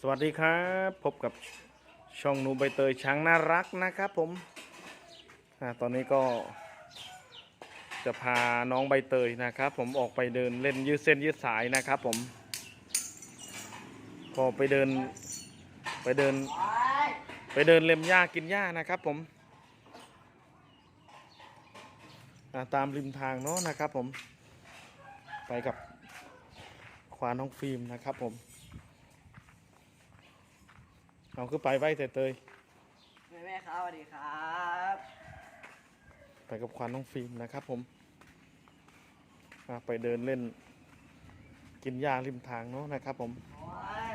สวัสดีครับ พบกับช่องหนูใบเตยช้างน่ารักนะครับผมอตอนนี้ก็จะพาน้องใบเตยนะครับ ผมออกไปเดินเล่นยืดเส้นยืดสายนะครับผมก็ไปเดินไปเดิน ไปเดินเล็มหญ้ากินหญ้านะครับผมาตามริมทางเนาะนะครับผม ไปกับควานน้องฟิล์มนะครับผม เอาคือไปไว้แต่เตยแม่แม่ครับสวัสดีครับไปกับควานน้องฟิล์มนะครับผมอะไปเดินเล่น กินหญ้าริมทางเนาะนะครับผมโอ้ย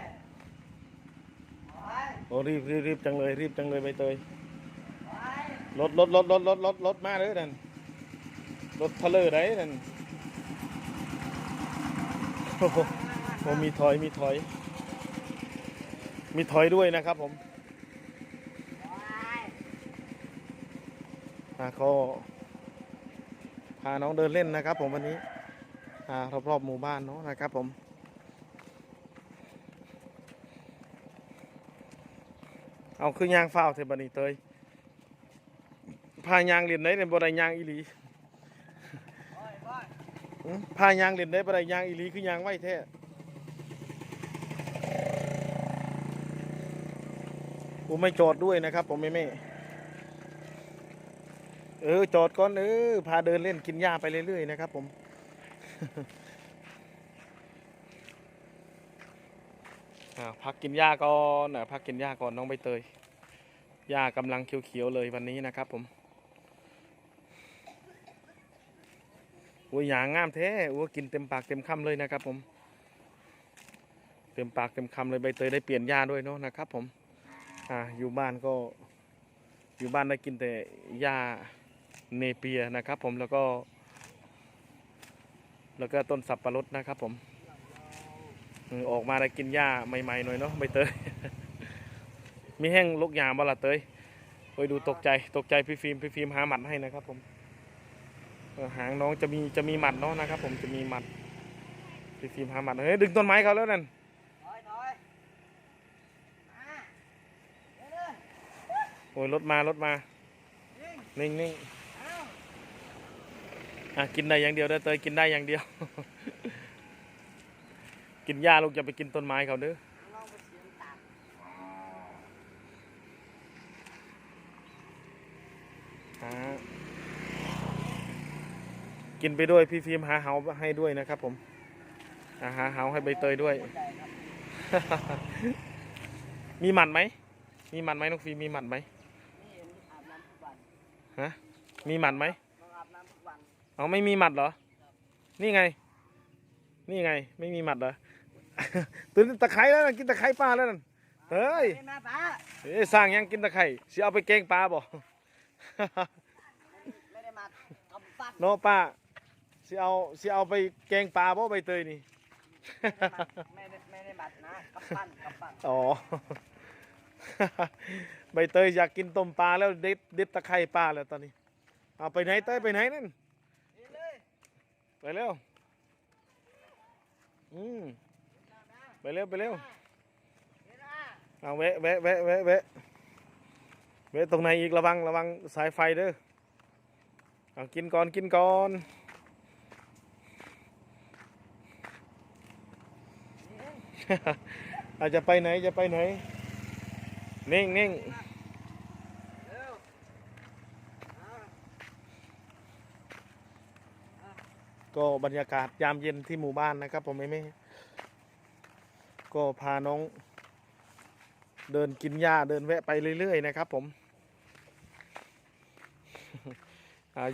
โอ้ยโอ้รีบรีบรีบจังเลยรีบจังเลยใบเตยโอ้ยรถรถรถรถรถรถรถมาเลยนั่นรถทะเลอร์ได้นั่นโอ้โหโอ้มีถอยมีถอย มีถอยด้วยนะครับผมโอ้ยอะเขาพาน้องเดินเล่นนะครับ ผมวันนี้อ่ารอบๆหมู่บ้านเนาะนะครับผมเอาคือยางฝ้าวเทบันนี้เตยพายางเรียนได้ในบ่ได้ยางอีหลีโอ้ยโอ้ยอื้อพายางเรียนได้บ่ได้ยางอีหลีคือยางไว้แท้ ผมไม่จอดด้วยนะครับผมไม่ไม่เออจอดก่อนเออพาเดินเล่นกินหญ้าไปเรื่อยๆนะครับผม พักกินหญ้าก่อนอะพักกินหญ้าก่อนน้องใบเตยหญ้ากำลังเขียวๆเลยวันนี้นะครับผมโอ้ยหยางงามแท้โอ้ยกินเต็มปากเต็มคำเลยนะครับผม เต็มปากเต็มคำเลยใบเตยได้เปลี่ยนหญ้าด้วยเนาะนะครับผม อ่าอยู่บ้านก็อยู่บ้านได้กินแต่หญ้าเนเปียนะครับ ผมแล้วก็ แล้วก็ต้นสับปะรดนะครับ ผมออกมาได้กินหญ้าใหม่ๆหน่อยเนาะใบเตยมีแห้งลกยางบ่ละเตยโอ้ยดูตกใจตกใจพี่ฟิล์มพี่ฟิล์มหาหมัดให้นะครับผมหางน้องจะมีจะมีหมัดเนาะนะครับ ผมจะมีหมัดพี่ฟิล์มหาหมัดเฮ้ยดึงต้นไม้เขาแล้วนั่น โอ้ยโอ้ยมาเดี๋ยวเดิน โอ้ยรถมารถมา นิ่งนิ่งอะกินได้อย่างเดียวเด้อเตยกินได้อย่างเดียว กินหญ้าลูกอย่าไปกินต้นไม้เขาเด้อกินไปด้วยพี่ฟิล์มหาเหาให้ด้วยนะครับ ผมหาเหาให้ใบเตยด้วย มีหมัดไหม มีหมัดไหมน้องฟิล์มมีหมัดไหม นี่เห็นอาบน้ำทุกวัน ฮะมีหมัดไหมต้องอาบน้ำทุกวันเอาไม่มีหมัดเหรอ นี่ไง นี่ไง ไม่มีหมัดเหรอตื่นตะไคร้แล้วนะกินตะไคร้ปลาแล้วนั่นเฮ้ยนี่มาป้าเอ้ยสร้างยังกินตะไคร้สิเอาไปแกงปลาบ่ไม่ได้มากำปั้นเนาะป้าสิเอาสิเอาไปแกงปลาบ่ใบเตยนี่ไม่ได้ไม่ได้บัดนะกำปั้นกำปั้นอ๋อ ใบเตยอยากกินต้มปลาแล้วเด็ดเด็ดตะไคร้ปลาแล้วตอนนี้เอาไปไหนเตยไปไหนนั่นไปเร็วอืมไปเร็วไปเร็วเอาแวะแวะแวะแวะแวะแวะตรงไหนอีกระวังระวังสายไฟเด้อเอากินก่อนกินก่อนอาจจะไปไหนจะไปไหน นิ่งนิ่งก็บรรยากาศยามเย็นที่หมู่บ้านนะครับ ผมไม่ไม่ก็พาน้อง เดินกินหญ้าเดินแวะไปเรื่อยๆนะครับ ผม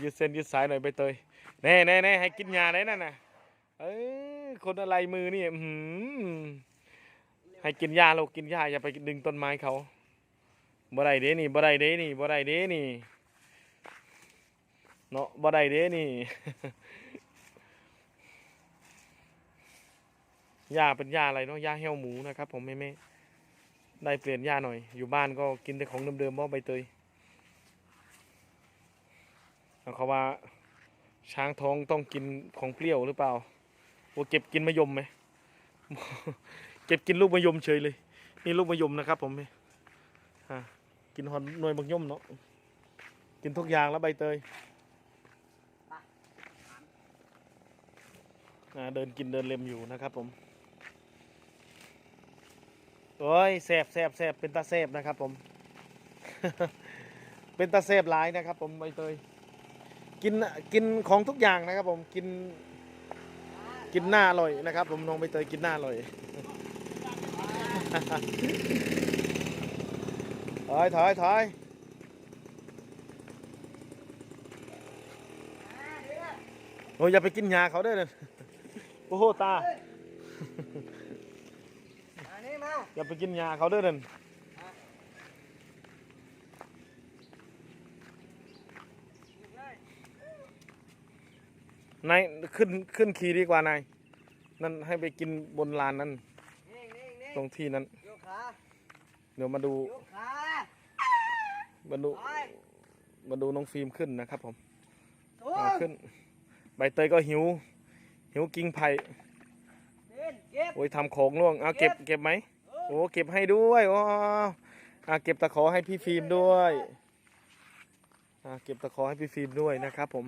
ยืดเส้นยืดสายหน่อยใบเตยแน่แน่แน่ให้กินหญ้าได้นั่นน่ะเอ้ยคนอะไรมือนี่ให้กินหญ้าเรากินหญ้าอย่าไปดึงต้นไม้เขา บ่ได้เด้นี่บ่ได้เด้นี่บ่ได้เด้นี่เนาะบ่ได้เด้นี่หญ้าเป็นหญ้าอะไรเนาะหญ้าเหี่ยวหมูนะครับ ผมไม่ไม่ได้เปลี่ยนหญ้าหน่อย อยู่บ้านก็กินแต่ของเดิมๆเพราะใบเตยเอาเขาว่า ช้างท้องต้องกินของเปรี้ยวหรือเปล่าว่าเก็บกินมะยมไหมเก็บกินลูกมะยมเฉยเลย นี่ลูกมะยมนะครับผมอะ กินหอนหน่วยบักย่อมเนาะกินทุกอย่างแล้วใบเตยเดินกินเดินเล็มอยู่นะครับผมโอ้ยแสบแสบแสบเป็นตาแสบนะครับผม เป็นตาแสบหลายนะครับ ผมใบเตย กินกินของทุกอย่างนะครับ ผมกิน กินหน้าอร่อยนะครับ ผมน้องใบเตยกินหน้าอร่อย ถอยถอยถอยโอ้ยอย่าไปกินยาเขาเด้อนั่นโอ้โหตามานี่มาอย่าไปกินยาเขาเด้อนั่นหยิบเลยนายขึ้นขึ้นขี่ดีกว่านายนั่นให้ไปกินบนลานนั้นนิ่งนิ่งนิ่งตรงที่นั้นยกขาเดี๋ยวมาดูยกขา มาดูไปมาดูน้องฟิล์มขึ้นนะครับผมสูอ่างขึ้น ใบเตยก็หิว หิวกิ่งไผ่ดินเก็บโอ้ยทำของล่วงเอาเก็บเก็บไหมโอ้เก็บให้ด้วยโอ้อาเก็บตะขอให้พี่ฟิล์มด้วยอาเก็บตะขอให้พี่ฟิล์มด้วยนะครับผม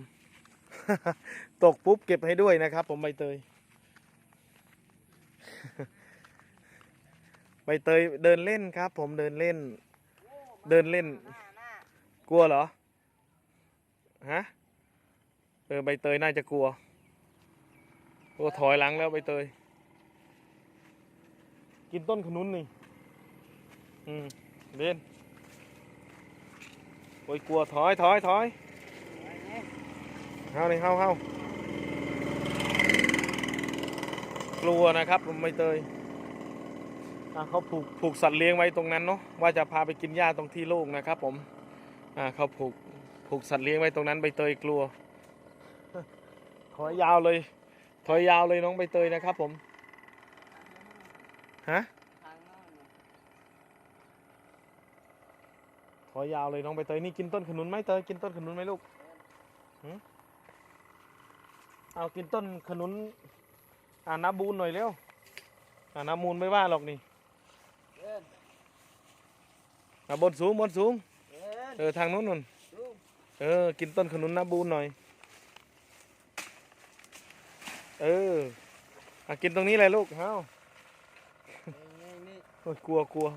ตกปุ๊บเก็บให้ด้วยนะครับ ผมใบเตย ใบเตยเดินเล่นครับ ผมเดินเล่น เดินเล่นหน้าหน้า กลัวเหรอ ฮะ เออ ใบเตยน่าจะกลัวโอ้ถอยหลังแล้วใบเตย กินต้นขนุนนี่ อืมเล่นโอ้ยกลัวถอยถอยถอยไปนี่เฮานี่เฮาเฮากลัวนะครับผมใบเตยอะเขาผูกผูกสัตว์เลี้ยงไว้ตรงนั้นเนาะว่าจะพาไปกินหญ้าตรงที่โล่งนะครับผม อ่าเขาผูกผูกสัตว์เลี้ยงไว้ตรงนั้นใบเตยกลัว ถอยยาวเลย ถอยยาวเลยน้องใบเตยนะครับผม ฮะทางโน้นน่ะถอยยาวเลยน้องใบเตยนี่กินต้นขนุนไหมเตยกินต้นขนุนไหมลูกหึเอากินต้นขนุนอ่าน้ำบูนหน่อยเร็วอ่าน้ำมูลไม่ว่าหรอกนี่เดินอ่าบนสูงบนสูง เดินเออทางนู้นนู่นสูงเออ กินต้นขนุนน้ำบูนหน่อย เอออะกินตรงนี้เลยลูกเฮ้านี่นี่โอ้ยกลัวกลัว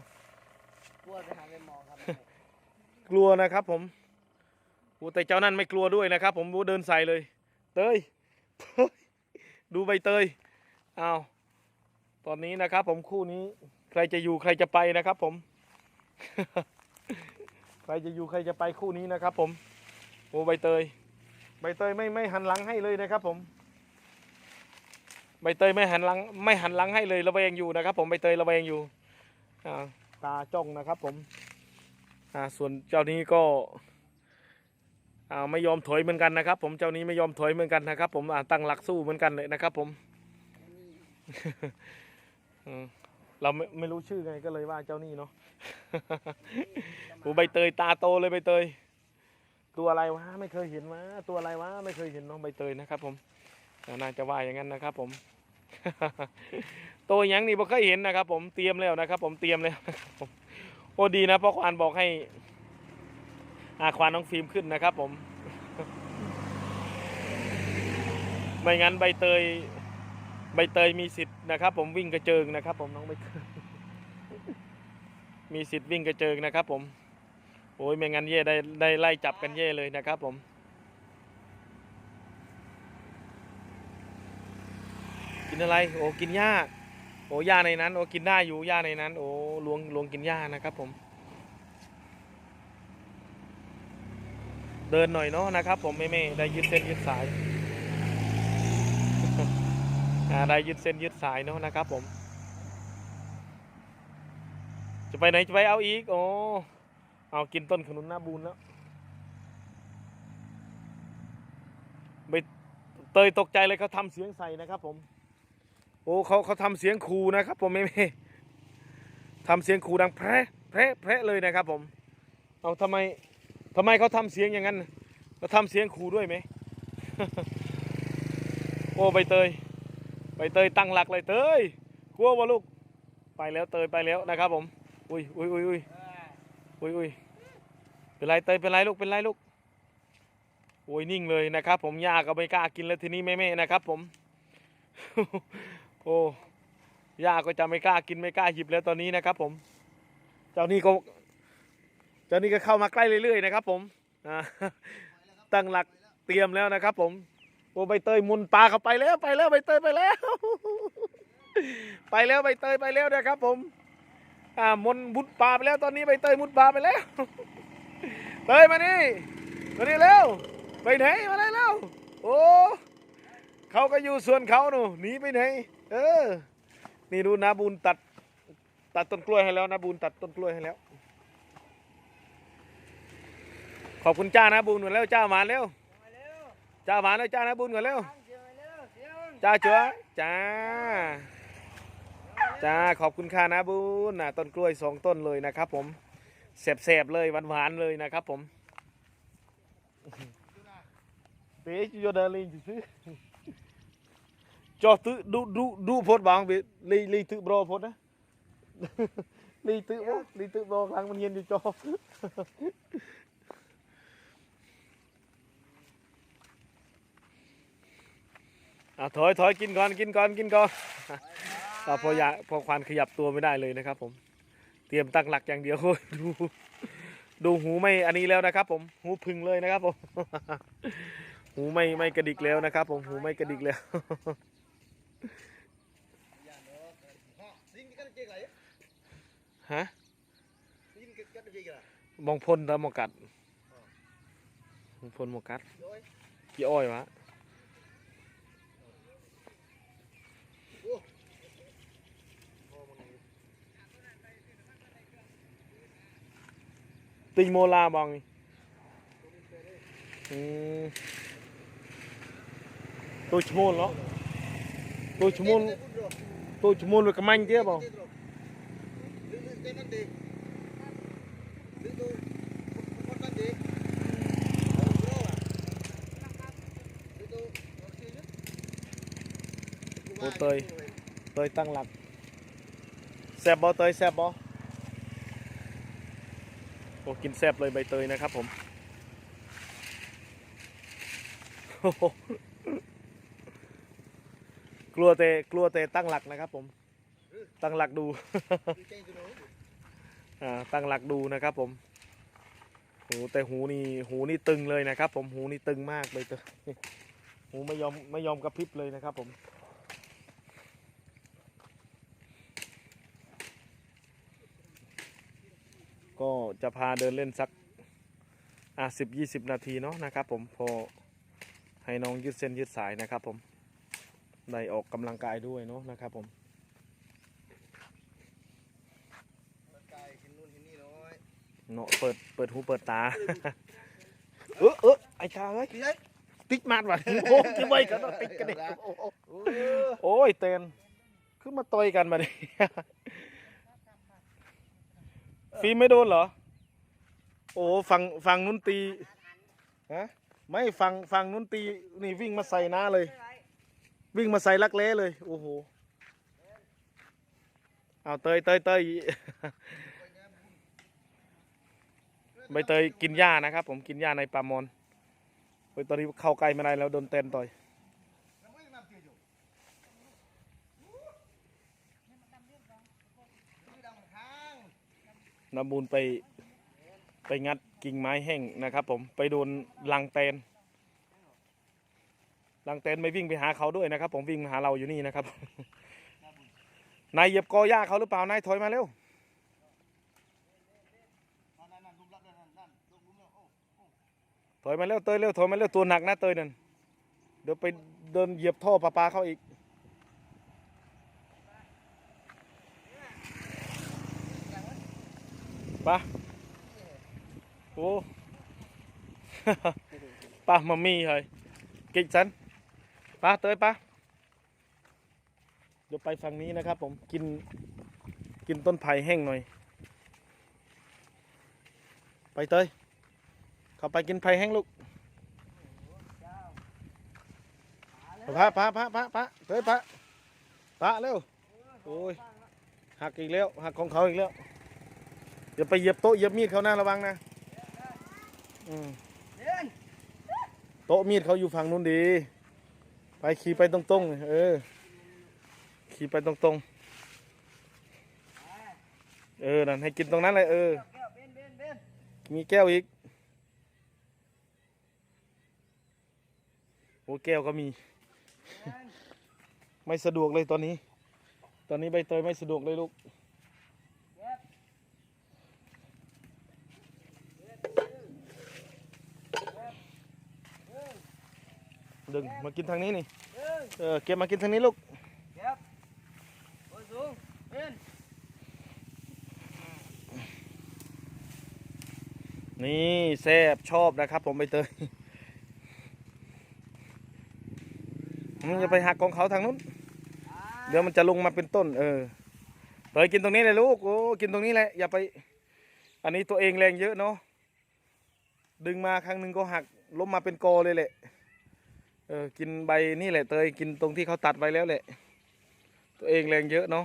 กลัวไปหาไปหมอครับกลัวนะครับผมโอ้แต่เจ้านั่นไม่กลัวด้วยนะครับ ผมโอ้เดินใส่เลย เตยดูใบเตยอ้าวตอนนี้นะครับ ผมคู่นี้ ใครจะอยู่ใครจะไปนะครับ ผม ใครจะอยู่ใครจะไปคู่นี้นะครับผมโอ้ใบเตย ใบเตยไม่ไม่หันหลังให้เลยนะครับผม ใบเตยไม่หันหลังไม่หันหลังให้เลยระแวงอยู่นะครับ ผมใบเตยระแวงอยู่ตาจ้องนะครับผมส่วนเจ้านี้ก็อ่าไม่ยอมถอยเหมือนกันนะครับ ผมเจ้านี้ไม่ยอมถอยเหมือนกันนะครับ ผมตั้งหลักสู้เหมือนกันเลยนะครับ ผมอืม เราไม่ไม่รู้ชื่อไงก็เลยว่าเจ้านี่เนาะโอ้ใบเตยตาโตเลยใบเตย ตัวอะไรวะไม่เคยเห็นวะตัวอะไรวะไม่เคยเห็นน้องใบเตยนะครับ ผมอ่าน่าจะว่าอย่างนั้นนะครับ ผมตัวหยังนี่บ่เคยเห็นนะครับ ผมเตรียมแล้วนะครับ ผมเตรียมแล้วนะครับผมโอ้ดีนะเพราะควานบอกให้อาควานน้องฟิล์มขึ้นนะครับ ผม ไม่งั้นใบเตย ใบเตยมีสิทธิ์ นะครับ ผมวิ่งกระเจิงนะครับ ผมน้องใบเตยมีสิทธิ์วิ่งกระเจิงนะครับ ผมโอ้ยไม่งั้นเย่ได้ได้ไล่จับกันเย่เลยนะครับ ผมกินอะไร โอ้กินหญ้าโอ้หญ้าในนั้น โอ้กินได้อยู่หญ้าในนั้น โอ้ลวงลวงกินหญ้านะครับ ผม เดินหน่อยเนาะนะครับ ผมไม่ไม่ได้ยืดเส้นยืดสาย ได้ยืดเส้นยืดสายเนาะนะครับผม จะไปไหนจะไปเอาอีกโอ้เอากินต้นขนุนหน้าบูนแล้วไปเตยตกใจเลยเขาทำเสียงใส่นะครับผม โอ้เขาเขาทำเสียงคูนะครับผมไม่ไม่ทำเสียงคูดังแพร่แพร่แพร่เลยนะครับผมเอาทำไมทำไมเขาทำเสียงอย่างนั้นเขาทำเสียงคูด้วยไหมโอ้ใบเตย ใบเตยตั้งหลักเลยเตยกลัววะลูกไปแล้วเตยไปแล้วนะครับผมอุ้ยอุ้ยอุ้ยอุ้ยอุ้ยอุ้ยเป็นไรเตยเป็นไรลูกเป็นไรลูกโอ้ยนิ่งเลยนะครับ ผมยาก็ไม่กล้ากินแล้วทีนี้แม่ๆนะครับ ผมโอ้ยาก็จะไม่กล้ากินไม่กล้าหยิบแล้วตอนนี้นะครับผม เจ้านี่ก็ เจ้านี่ก็เข้ามาใกล้เรื่อยๆนะครับ ผมตั้งหลักเตรียมแล้วนะครับ ผม โอ้ใบเตยมุนปลาเข้าไปแล้วไปแล้วใบเตยไปแล้ว ไปแล้วใบเตยไปแล้วนะครับ ผม อ่ามนมุดปลาไปแล้วตอนนี้ใบเตยมุดปลาไปแล้ว เตยมานี่มานี่เร็วไปไหนมาเลยเร็วโอ้เขาก็อยู่ส่วนเขาหนูหนีไปไหนเออ นี่ดูนาบุญตัด ตัดต้นกล้วยให้แล้วนาบุญตัดต้นกล้วยให้แล้ว ขอบคุณจ้านะบุญก่อนแล้วจ้ามาแล้ว มาเร็วจ้ามาแล้วจ้านะบุญก่อนแล้วตั้งเสียงมาเร็วเสียงจ้าเจือจ้าจ้าขอบคุณค่ะนะบุญนะต้นกล้วยสองต้นเลยนะครับ ผมแสบๆเลยหวานๆเลยนะครับ ผมเป๊ะจูเดลิงซื้อจอตื้อดูดูดูพดบางเบลีลีตื้อบรอพดนะลีตื้อวะลีตื้อบรอครั้งมันเย็นอยู่จอ อะถอยถอยกินก่อนกินก่อนกินก่อนอะพอยาพอควันขยับตัวไม่ได้เลยนะครับ ผม เตรียมตั้งหลักอย่างเดียวดูดูหูไม่อันนี้แล้วนะครับ ผมหูพึงเลยนะครับ ผม หูไม่ไม่กระดิกแล้วนะครับ ผมหูไม่กระดิกแล้วฮะมองพลตามมองกัดมองพลมองกัดกี่อ้อยวะ tinh mô la bằng ừ. tôi chú môn đó tôi chú môn tôi chú môn với cái manh kia bảo ô tơi tơi tăng lạc xe bó tơi xe bó โอ้กินแซ่บเลยใบเตยนะครับผมโอ้โหกลัวแต่กลัวแต่ตั้งหลักนะครับผม ตั้งหลักดูอ่าตั้งหลักดูนะครับผมโอ้แต่หูนี่หูนี่ตึงเลยนะครับ ผมหูนี่ตึงมากเลยเตยหูไม่ยอมไม่ยอมกระพริบเลยนะครับผม ก็จะพาเดินเล่นสักอะสิบยี่สิบนาทีเนาะนะครับผมพอให้น้องยืดเส้นยืดสายนะครับผมได้ออกกำลังกายด้วยเนาะนะครับผม Cài cái luôn cái này rồi. เนาะเปิดเปิดหูเปิดตา เออเออไอ้ชาเอ้ย Đi đấy. ติ๊กมาดว่ะโอ้ที่ไว้กันเนาะติ๊กกันเด็ก Ừ. โอ้ยเตนขึ้นมาต่อยกันมาดิ ฟิล์มไม่โดนเหรอ โอ้ฟังฟังนุ่นตีฮะไม่ฟังฟังนุ่นตีนี่วิ่งมาใส่หน้าเลย วิ่งมาใส่ลักเล้เลย โอ้โหเอาเตยเตยเตยใบเตยกินหญ้านะครับ ผมกินหญ้าในปลามอนเฮ้ยตอนนี้เข้าใกล้ไม่ได้แล้วโดนเต้นต่อย น้ำมูลไปไปงัดกิ่งไม้แห้งนะครับผมไปโดนลังเตนลังเตนไม่วิ่งไปหาเขาด้วยนะครับ ผมวิ่งมาหาเราอยู่นี่นะครับนายเหยียบกอหญ้าเขาหรือเปล่านายถอยมาเร็วถอยมาเร็วเตยเร็วถอยมาเร็วตัวหนักนะเตยนั่นเดี๋ยวไปเดินเหยียบท่อประปลาเขาอีก ปะโอ้ปะมามีเลยกิกสันปะเตยปะเดี๋ยวไปฝั่งนี้นะครับผมกินกินต้นไผ่แห้งหน่อย ไปเตยเข้าไปกินไผ่แห้งลูกพระพระพระพระพระเฮ้ยพระพระเร็วโอ้ยหหักอีกแล้วหักของเขาอีกแล้ว อย่าไปเหยียบโต๊ะเหยียบมีดเขาหนะระวังนะอืมโต๊ะมีดเขาอยู่ฝั่งนู้นดี ไปขี่ไปตรงๆเออ ขี่ไปตรงๆ เออ นั่นให้กินตรงนั้นเลยเออ มีแก้วอีก โอ้แก้วก็มี ไม่สะดวกเลยตอนนี้ ตอนนี้ใบเตยไม่สะดวกเลยลูก เก็บ ดึงมากินทางนี้นี่เดินเออเก็บมากินทางนี้ลูกเก็บโอ้ยสูงเบนนี่แซ่บชอบนะครับ ผมใบเตยอืมอย่าไปหักของเขาทางนู้นอ่าเดี๋ยวมันจะลงมาเป็นต้น เออเตยกินตรงนี้เลยลูกโอ้กินตรงนี้แหละอย่าไป อันนี้ตัวเองแรงเยอะเนาะดึงมาครั้งหนึ่งก็หักล้มมาเป็นกอเลยแหละ เออกินใบนี่แหละเตยกินตรงที่เขาตัดไว้แล้วแหละ ตัวเองแรงเยอะเนาะ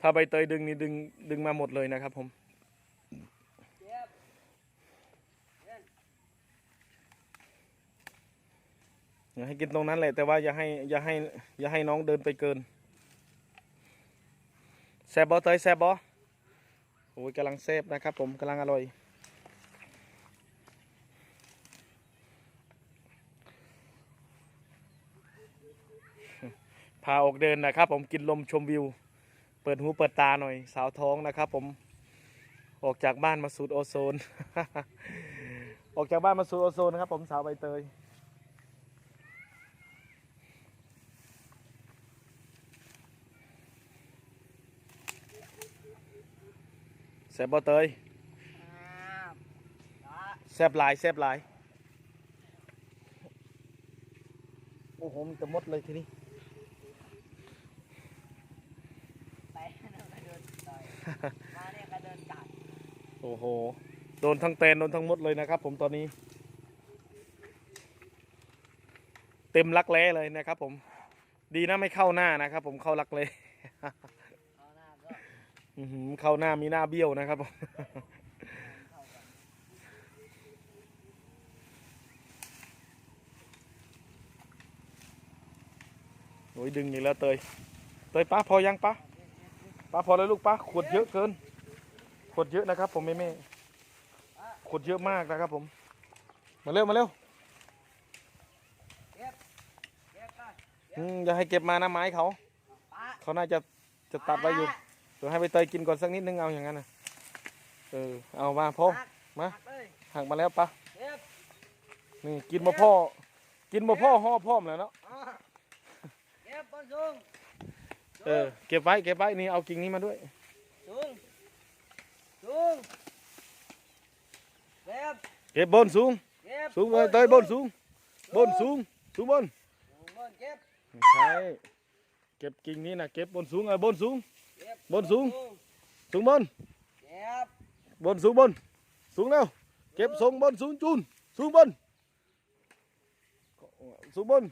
ถ้าใบเตยดึงนี่ดึงดึงมาหมดเลยนะครับ ผมอย่าให้กินตรงนั้นแหละ แต่ว่าอย่าให้อย่าให้อย่าให้น้องเดินไปเกินแซบบอเตยแซบบอโอ้ยกำลังแซบนะครับ ผมกำลังอร่อย พาออกเดินนะครับ ผมกินลมชมวิว เปิดหูเปิดตาหน่อย สาวท้องนะครับ ผมออกจากบ้านมาสูดโอโซน ออกจากบ้านมาสูดโอโซนนะครับ ผมสาวใบเตยแซบบอเตยอ่าอ่าแซบหลายแซบหลาย อ้โหมันจะมดเลยทีนี้ไปนั่นก็เดินต่อยมาเนี่ยก็เดินกัดโอ้โห โดนทั้งแตนโดนทั้งมดเลยนะครับ ผมตอนนี้ เต็มรักแร้เลยนะครับ ผม ดีนะไม่เข้าหน้านะครับ ผมเข้ารักแร้เอาหน้าก็อื้อหือเข้าหน้ามีหน้าเบี้ยวนะครับผม เข้ากัน โอ้ ยดึงอีกแล้วเตย เตยป้าพอยังป้าป้าพอแล้วลูกป้าขวดเยอะเกิน ขวดเยอะนะครับ ผมแม่แม่ขวดเยอะมากนะครับผม มาเร็วมาเร็วอืมอย่าให้เก็บมานะไม้เขา เขาน่าจะจะตัดไว้อยู่ เดี๋ยวให้ไปเตยกินก่อนสักนิดนึงเอาอย่างนั้นนะเออ เอามาพ่อ มาหักมาแล้วป้านี่กินบ่พ่อ กินบ่พ่อห่อพร้อมแล้วเนาะ อ่าเก็บบนสูงเออเก็บไว้เก็บไว้นี่เอากิ่งนี้มาด้วยสูงสูงเก็บเก็บบนสูงเก็บสูงเลยเตยบนสูงบนสูงสูงบนสูงบนเก็บไม่ใช่เก็บกิ่งนี้นะเก็บบนสูงเออบนสูงเก็บบนสูงสูงบนเก็บบนสูงบนสูงแล้วเก็บส่งบนสูงจูนสูงบนสูงบน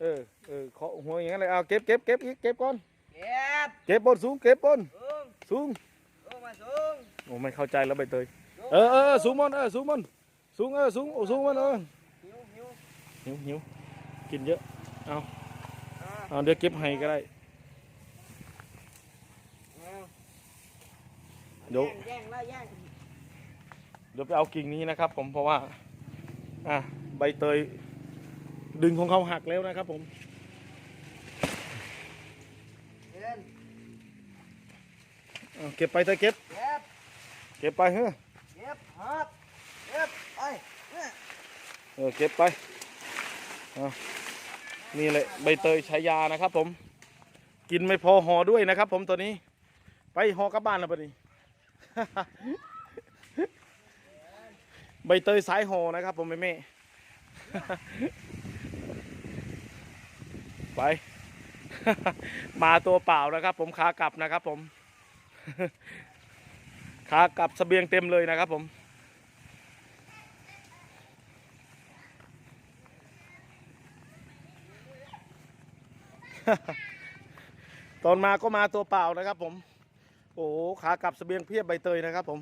เออเออเคาะหัวอย่างนั้นเลยเอาเก็บเก็บเก็บอีกเก็บก่อนเก็บเก็บบนสูงเก็บบนสูงสูงสูงมาสูงโอ้ไม่เข้าใจแล้วใบเตยสูงเออเออเออสูงบนเออสูงบนสูงเออสูงโอ้สูงบนเออหิวหิวหิวหิวกินเยอะอ่าเอาเดี๋ยวเก็บให้ก็ได้อ่าเดี๋ยวแย่งแล้วแย่งเดี๋ยวไปเอากิ่งนี้นะครับ ผมเพราะว่าอะใบเตย ดึงของเขาหักแล้วนะครับผมเดินเอาเก็บไปเตยเก็บเก็บ เก็บไปเฮ้อเก็บหัดเก็บไปเนี่ยเออเก็บไปเอานี่เลยใบเตยใช้ยานะครับผม กินไม่พอห่อด้วยนะครับผมตัวนี้ ไปห่อกลับบ้านแล้วปะนี่ใบเตยสายห่อนะครับผมแม่แม่ ไป มาตัวเปล่านะครับ ผมขากลับนะครับ ผม ขากลับสเสบียงเต็มเลยนะครับ ผมตอนมาก็มาตัวเปล่านะครับผม โอ้โหขากลับสเสบียงเพียบใบเตยนะครับผม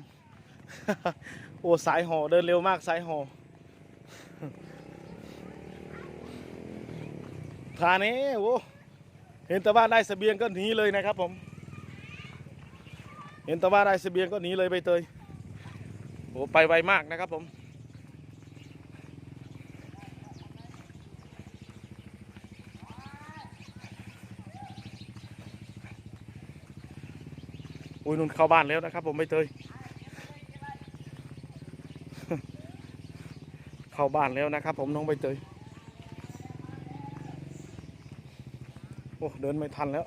โอ้สายห่อเดินเร็วมากสายห่อ ทานี้โอ้เห็นแต่ว่าได้เสบียงก็หนีเลยนะครับผม เห็นแต่ว่าได้เสบียงก็หนีเลยใบเตยโอ้ไปไวมากนะครับผมอุ้ยนุ่นเข้าบ้านแล้วนะครับ ผมใบเตยเข้าบ้านแล้วนะครับ ผมน้องใบเตย อ้เดินไม่ทันแล้ว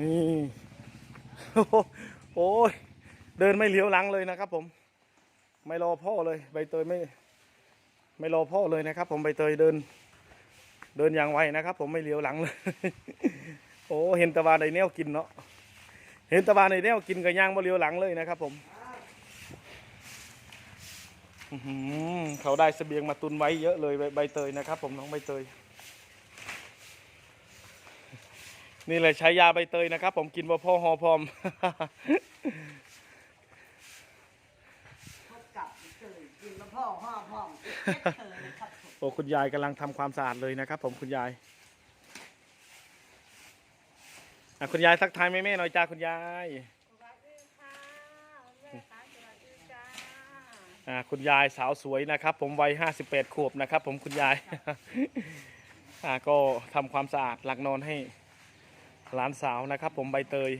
นี่โอ้โหโอ้ยเดินไม่เลี้ยวหลังเลยนะครับ ผม ไม่รอพ่อเลย ใบเตยไม่ ไม่รอพ่อเลยนะครับ ผมใบเตยเดิน เดินอย่างไวนะครับ ผมไม่เลี้ยวหลังเลย โอ้เห็นตะวันในแนวกินเนาะเห็นตะวันในแนวกินกับย่างบ่เลี้ยวหลังเลยนะครับ ผม เขาได้เสบียงมาตุนไว้เยอะเลยใบใบเตยนะครับ ผมน้องใบเตย นี่เลยใช้ยาใบเตยนะครับ ผมกินบ่พ่อหอพร้อมพบกับเตยกินแล้วพ่อห่อพ่อมเจ็ดเตยครับผมโอ้คุณยายกำลังทำความสะอาดเลยนะครับ ผมคุณยายอะคุณยายทักทายแม่ๆหน่อยจ้าคุณยาย สวัสดีค่ะแม่ตาสวัสดีจ้า อ่าคุณยายสาวสวยนะครับ ผมวัยห้าสิบแปดขวบนะครับ ผมคุณยาย อ่าก็ทำความสะอาดหลักนอนให้หลานสาวนะครับ ผมใบเตย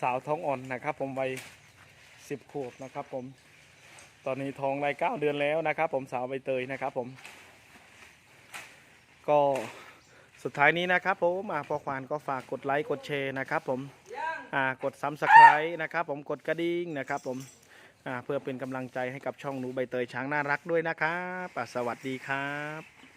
สาวท้องอ่อนนะครับ ผมวัยสิบขวบนะครับ ผม ตอนนี้ท้องได้เก้าเดือนแล้วนะครับ ผมสาวใบเตยนะครับ ผม ก็สุดท้ายนี้นะครับ ผมอ่าพอควานก็ฝากกดไลค์กดแชร์นะครับ ผม อ่ากดซับสไครต์นะครับ ผมกดกระดิ่งนะครับ ผมอ่า เพื่อเป็นกำลังใจให้กับช่องหนูใบเตยช้างน่ารักด้วยนะครับสวัสดีครับ